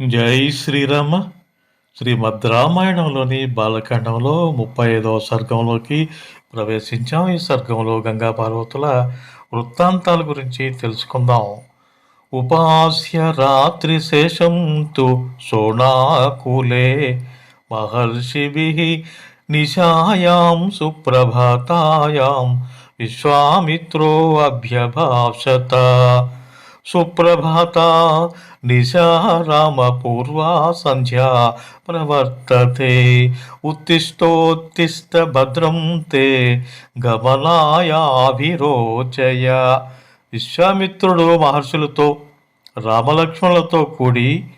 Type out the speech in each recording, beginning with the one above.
జై శ్రీరామ. శ్రీమద్ రామాయణంలోని బాలకాండంలో ముప్పై ఐదవ సర్గంలోకి ప్రవేశించాం. ఈ సర్గంలో గంగా పార్వతుల వృత్తాంతాల గురించి తెలుసుకుందాం. ఉపాస్య రాత్రి శేషం తు సోనాకూలే మహర్షిభి నిశాయాం సుప్రభాతాయాం. విశ్వామిత్రో అభ్యభాషత. సుప్రభాత నిశారామపూర్వా సంధ్యా ప్రవర్తతే ఉత్తిష్టోత్తిష్ట భద్రం తే గమనాయాభిరోచయ. విశ్వామిత్రుడు మహర్షులతో రామలక్ష్మణులతో కూడి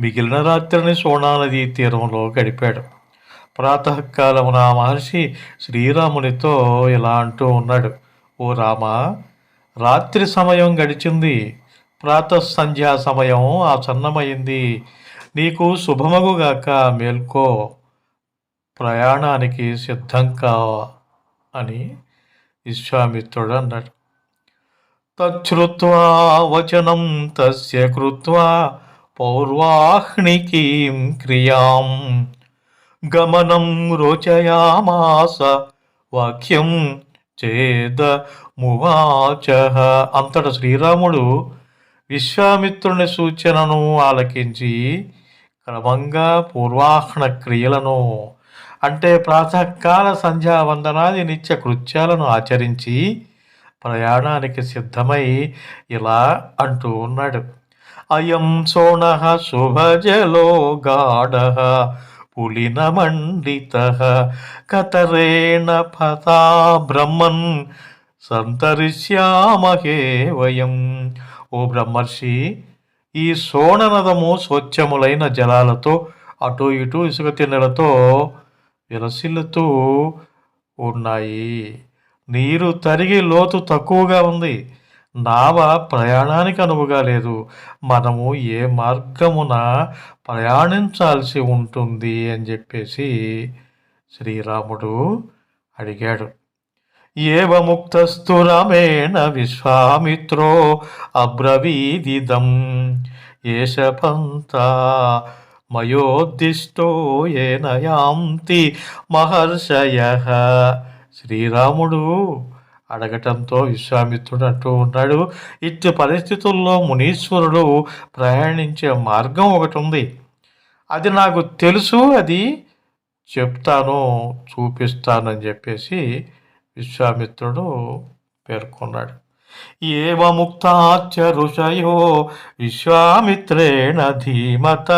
మిగిలిన రాత్రిని సోనానది తీరంలో గడిపాడు. ప్రాతకాలమున మహర్షి శ్రీరామునితో ఇలా అంటూ ఉన్నాడు ఓ రామ రాత్రి సమయం గడిచింది ప్రాతః సంధ్యా సమయం ఆసన్నమైంది. నీకు శుభమగుగాక మేల్కో. ప్రయాణానికి సిద్ధం కావా అని విశ్వామిత్రుడు అన్నాడు తచ్చుత్వా వచనం తస్య కృత్వా పౌర్వాహ్నికీం క్రియాం. గమనం రోచయామాస వాక్యం చేద మువాచ అంతట శ్రీరాముడు విశ్వామిత్రుని సూచనను ఆలకించి క్రమంగా పూర్వాహ్న క్రియలను అంటే ప్రాతకాల సంధ్యావందనాది నిత్య కృత్యాలను ఆచరించి ప్రయాణానికి సిద్ధమై ఇలా అంటూ ఉన్నాడు. అయం సోణ శుభజలో గాఢ పులినమండిత కతరేణ పతా బ్రహ్మన్ సంతరిష్యామహే వయం ఓ బ్రహ్మర్షి ఈ సోణనదము స్వచ్ఛములైన జలాలతో అటు ఇటు ఇసుక తిన్నెలతో విలసిల్లుతూ ఉన్నాయి. నీరు తరిగి లోతు తక్కువగా ఉంది. నావ ప్రయాణానికి అనువుగా లేదు. మనము ఏ మార్గమున ప్రయాణించాల్సి ఉంటుంది అని చెప్పేసి శ్రీరాముడు అడిగాడు. ఏవముక్తస్తు రమేణ విశ్వామిత్రో అబ్రవీదిదం. ఏష పంత మయోద్దిష్టో ఏన యాంతి మహర్షయ. శ్రీరాముడు అడగటంతో విశ్వామిత్రుడు అంటూ ఉన్నాడు ఇట్టి పరిస్థితుల్లో మునీశ్వరుడు ప్రయాణించే మార్గం ఒకటి ఉంది. అది నాకు తెలుసు అది చెప్తాను చూపిస్తానని చెప్పేసి విశ్వామిత్రుడు పేర్కొన్నాడు. ఏవముక్తాచ ఋషయో విశ్వామిత్రేణ ధీమత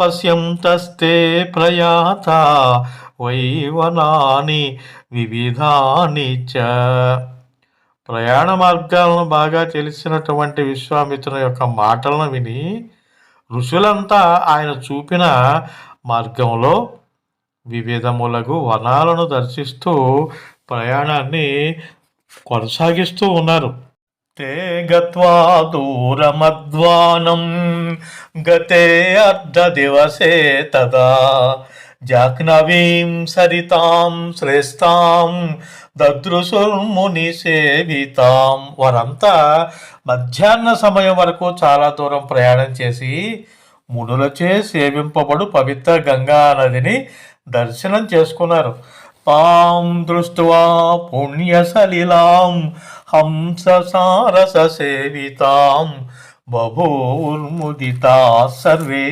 పశ్యంతస్తే ప్రయాత వైవనాని వివిధాని చ. ప్రయాణ మార్గాలను బాగా తెలిసినటువంటి విశ్వామిత్రుని యొక్క మాటలను విని ఋషులంతా ఆయన చూపిన మార్గంలో వివిధములగు వనాలను దర్శిస్తూ ప్రయాణాన్ని కొనసాగిస్తూ ఉన్నారు. తే గత్వా దూరమధ్వానం గతే అర్ధ దివసే తదా. జాహ్నవీం సరితాం శ్రేష్టాం దదృశుర్ముని సేవితాం. వారంతా మధ్యాహ్న సమయం వరకు చాలా దూరం ప్రయాణం చేసి మునులచే సేవింపబడు పవిత్ర గంగా నదిని దర్శనం చేసుకున్నారు. తాం దృష్ట్వా పుణ్యసలిలాం హంస సారస సేవితాం బభూర్ముదితా సర్వే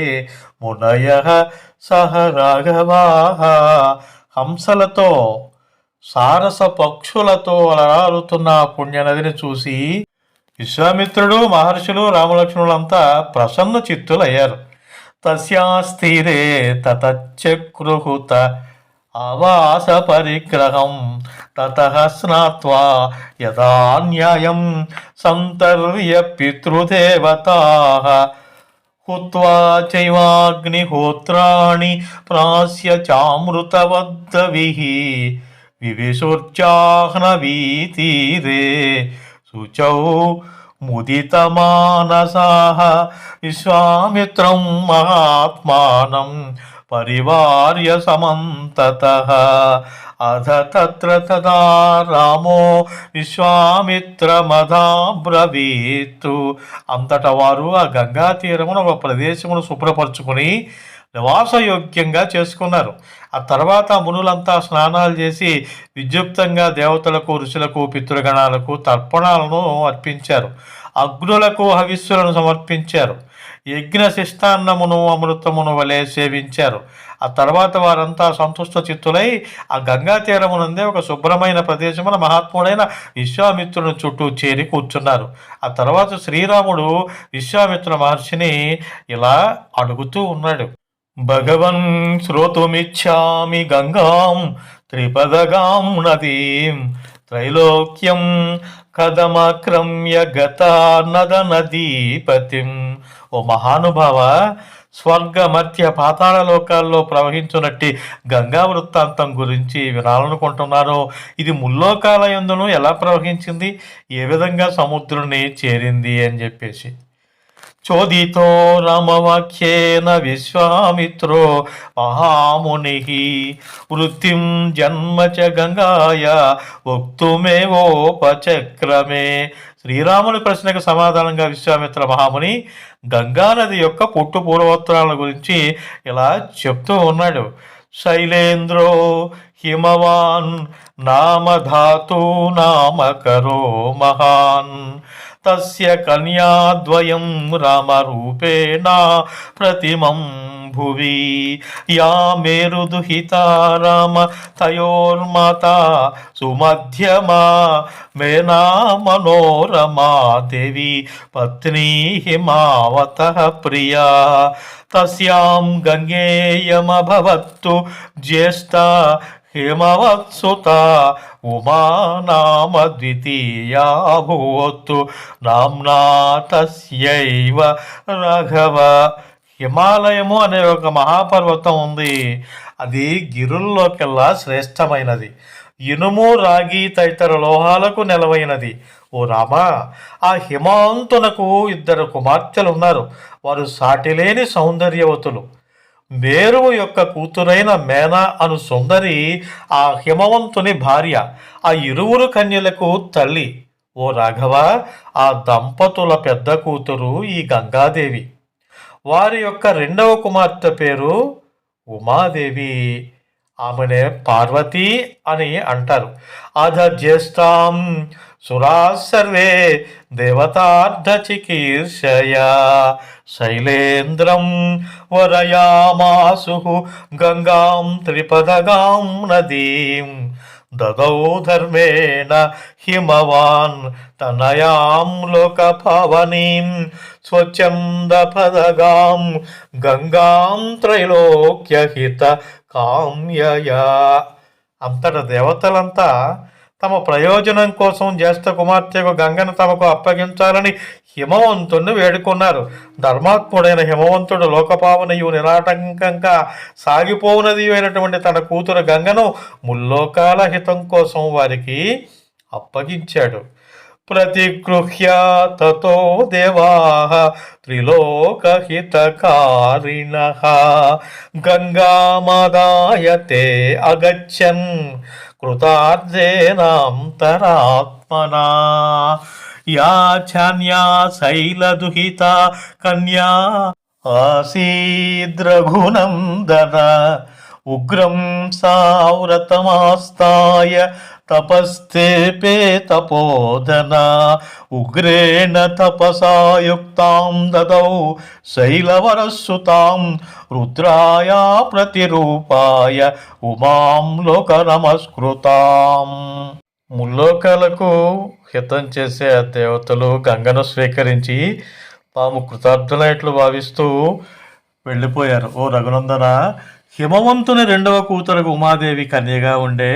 మునయ సహ రాఘవా హంసలతో సారస పక్షులతో అలరాలుతున్న పుణ్యనదిని చూసి విశ్వామిత్రుడు మహర్షులు రామలక్ష్మణులంతా ప్రసన్న చిత్తులయ్యారు తస్యాస్థిరే తతచక్రుహుత आवासपरिग्रहं ततः स्नात्वा यदा न्यायं सन्तर्य पितृदेवताः हुत्वा चैवाग्निहोत्राणि प्रास्य चामृतवद्धविः विविशुर्चाह्नवीतीरे शुचौ मुदितमानसाः विश्वामित्रं महात्मानं పరివార్య సమంతత అధ తత్ర తదా రామో విశ్వామిత్రమధాబ్రవీత్తు అంతటా వారు ఆ గంగా తీరమును ఒక ప్రదేశమును శుభ్రపరుచుకుని నివాసయోగ్యంగా చేసుకున్నారు. ఆ తర్వాత మునులంతా స్నానాలు చేసి విద్యుక్తంగా దేవతలకు ఋషులకు పితృగణాలకు తర్పణాలను అర్పించారు. అగ్నులకు హవిస్సులను సమర్పించారు. యజ్ఞ శిష్టాన్నమును అమృతమును వలె సేవించారు. ఆ తర్వాత వారంతా సంతుష్ట చిత్తులై ఆ గంగా తీరమునందే ఒక శుభ్రమైన ప్రదేశమున మహాత్ముడైన విశ్వామిత్రుని చుట్టూ చేరి కూర్చున్నారు. ఆ తర్వాత శ్రీరాముడు విశ్వామిత్ర మహర్షిని ఇలా అడుగుతూ ఉన్నాడు. భగవన్ శ్రోతుమిచ్చామి గంగాం త్రిపదగాం నదీం త్రైలోక్యం కదమక్రమ్య గత నద ఓ మహానుభావ స్వర్గ మధ్య పాతాళ లోకాల్లో ప్రవహించునట్టి గంగా వృత్తాంతం గురించి వినాలనుకుంటున్నాను. ఇది ముల్లోకాలయందును ఎలా ప్రవహించింది? ఏ విధంగా సముద్రుని చేరింది? అని చెప్పేసి. చోదితో రామవాక్యేన విశ్వామిత్రో మహాముని వృత్తిం జన్మ చ గంగాయ వక్తుమేవోపచక్రమే శ్రీరాముని ప్రశ్నకు సమాధానంగా విశ్వామిత్ర మహాముని గంగానది యొక్క పుట్టు పూర్వోత్తరాల గురించి ఇలా చెప్తూ ఉన్నాడు. శైలేంద్రో హిమవాన్ నామధాతు నామకరో మహాన్ తస్య కన్యాద్వయం రామరూపేణ ప్రతిమం భువి యా మేరుదుహితా రామ తయోర్మాత సుమధ్యమా మేనా మనోరమా దేవి పత్ని హిమావత ప్రియా తస్యాం గంగేయమభవత్తు జ్యేష్ఠ హిమవత్సుత ఉమానామ ద్వితీయాభూత్తు ద్వితీయా నామ్నా తస్యైవ రాఘవ. హిమాలయము అనే ఒక మహాపర్వతం ఉంది. అది గిరుల్లోకెల్లా శ్రేష్టమైనది. ఇనుము రాగి తదితర లోహాలకు నెలవైనది. ఓ రామా ఆ హిమాంతునకు ఇద్దరు కుమార్తెలు ఉన్నారు వారు సాటిలేని సౌందర్యవతులు. మేరువు యొక్క కూతురైన మేనా అను సుందరి ఆ హిమవంతుని భార్య ఆ ఇరువురు కన్యలకు తల్లి. ఓ రాఘవ ఆ దంపతుల పెద్ద కూతురు ఈ గంగాదేవి. వారి యొక్క రెండవ కుమార్తె పేరు ఉమాదేవి. ఆమెనే పార్వతి అని అంటారు. అధ జ్యేష్ఠాం సురా సర్వే దేవతార్థ చికీర్షయా శైలేంద్రం వరయామాసు గంగాం త్రిపదగాం నదీం దదౌ ధర్మేణ హిమవాన్ తనయాం లోకపవనీం స్వచ్ఛందపదగాం గంగాం త్రైలోక్యహిత కామ్యయా అంతట దేవతలంతా తమ ప్రయోజనం కోసం జ్యేష్ఠ కుమార్తెకు గంగను తమకు అప్పగించాలని హిమవంతుణ్ణి వేడుకున్నారు. ధర్మాత్ముడైన హిమవంతుడు లోకపావనయు నిరాటంకంగా సాగిపోవునది అయినటువంటి తన కూతురు గంగను ముల్లోకాల హితం కోసం వారికి అప్పగించాడు. ప్రతిగృహ్య తతో దేవా త్రిలోకహితకారిణ. గంగామాదాయతే అగచ్చన్ కృతార్థేనాంతరాత్మనా యాచాన్యా శైలదుహిత కన్యా ఆసీద్రఘునందన ఉగ్రం సావ్రతమాస్తాయ తపస్తేపే తపోధన ఉగ్రేణ తపసాయుక్తాం దదౌ శైలవరస్సుతాం రుద్రాయ ప్రతిరూపాయ ఉమాం లోక నమస్కృతాం ముల్లోకాలకు హితం చేసే ఆ దేవతలు గంగను స్వీకరించి తాము కృతార్థులైట్లు భావిస్తూ వెళ్ళిపోయారు. ఓ రఘునందన హిమవంతుని రెండవ కూతురకు ఉమాదేవి కన్యగా ఉండే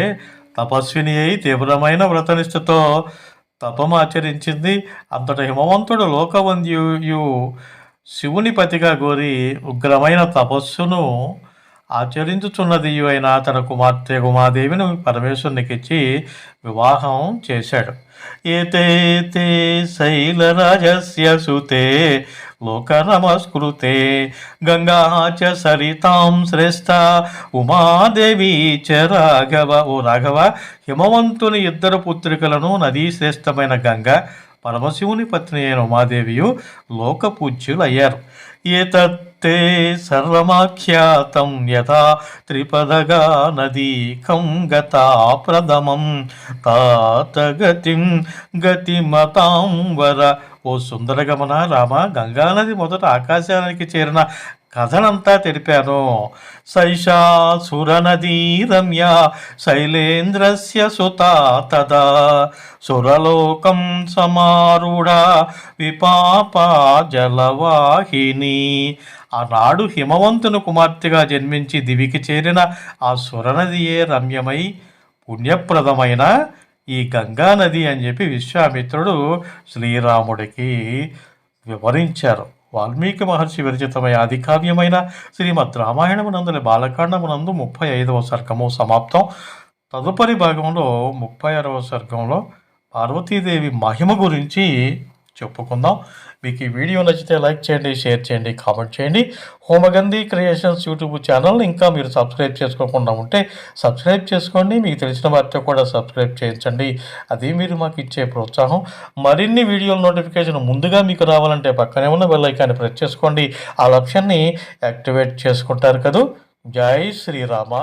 తపస్విని అయి తీవ్రమైన వ్రతనిష్టతో తపం ఆచరించింది. అంతట హిమవంతుడు లోకవంద్యు శివుని పతిగా కోరి ఉగ్రమైన తపస్సును ఆచరించుచున్నది అయిన తన కుమార్తె ఉమాదేవిని పరమేశ్వరునికిచ్చి వివాహం చేశాడు. ఏతే శైలరాజస్య సుతే లోక నమస్కృతే గంగా చ సరితాం శ్రేష్ఠ ఉమాదేవి చ రాఘవ ఓ రాఘవ హిమవంతుని ఇద్దరు పుత్రికలను నదీ శ్రేష్టమైన గంగ పరమశివుని పత్ని అయిన ఉమాదేవియు లోక ఏతత్తే సర్వమాఖ్యాతం యథా త్రిపదగా నదీకం గతా ప్రథమం తాతగతిం గతిమతాం వర ఓ సుందరగమన రామ గంగానది మొదట ఆకాశానికి చేరిన కథనంతా తెలిపాను. సైషా సురనదీ రమ్య శైలేంద్రస్య సుత తదా. సురలోకం సమారూఢ విపాప జలవాహిని. ఆనాడు హిమవంతుని కుమార్తెగా జన్మించి దివికి చేరిన ఆ సురనదియే రమ్యమై పుణ్యప్రదమైన ఈ గంగా నది అని చెప్పి విశ్వామిత్రుడు శ్రీరాముడికి వివరించారు. వాల్మీకి మహర్షి విరచితమై ఆదికావ్యమైన శ్రీమద్ రామాయణమునందుని బాలకాండమునందు ముప్పై ఐదవ సర్గము సమాప్తం. తదుపరి భాగంలో ముప్పై ఆరవ సర్గంలో పార్వతీదేవి మహిమ గురించి చెప్పుకుందాం. మీకు ఈ వీడియో నచ్చితే లైక్ చేయండి షేర్ చేయండి కామెంట్ చేయండి. హోమగంధి క్రియేషన్స్ యూట్యూబ్ ఛానల్ ఇంకా మీరు సబ్స్క్రైబ్ చేసుకోకుండా ఉంటే సబ్స్క్రైబ్ చేసుకోండి. మీకు తెలిసిన వారితో కూడా సబ్స్క్రైబ్ చేయించండి. అది మీరు మాకు ఇచ్చే ప్రోత్సాహం. మరిన్ని వీడియోల నోటిఫికేషన్ ముందుగా మీకు రావాలంటే పక్కనే ఉన్న బెల్ ఐకాన్ని ప్రెస్ చేసుకోండి. ఆ లక్ష్యాన్ని యాక్టివేట్ చేసుకుంటారు కదూ. జై శ్రీరామ.